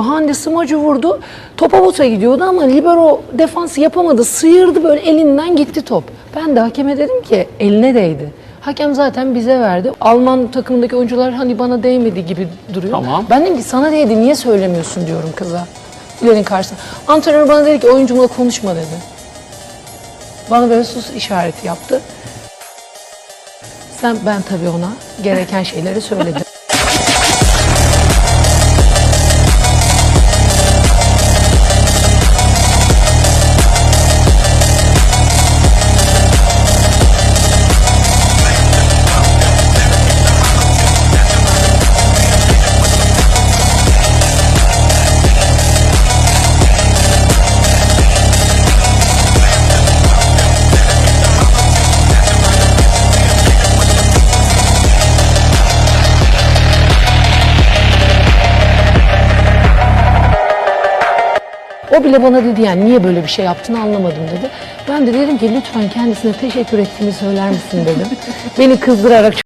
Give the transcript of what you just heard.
Hande Smacı vurdu. Top avuta gidiyordu ama libero defansı yapamadı. Sıyırdı böyle elinden gitti top. Ben de hakeme dedim ki eline değdi. Hakem zaten bize verdi. Alman takımındaki oyuncular hani bana değmedi gibi duruyor. Tamam. Ben dedim ki sana değdi niye söylemiyorsun diyorum kıza. İlerin karşısında. Antrenör bana dedi ki oyuncumla konuşma dedi. Bana böyle sus işareti yaptı. Sen ben tabii ona gereken şeyleri söyledim. O bile bana dedi yani niye böyle bir şey yaptığını anlamadım dedi. Ben de dedim ki lütfen kendisine teşekkür ettiğimi söyler misin dedim. Beni kızdırarak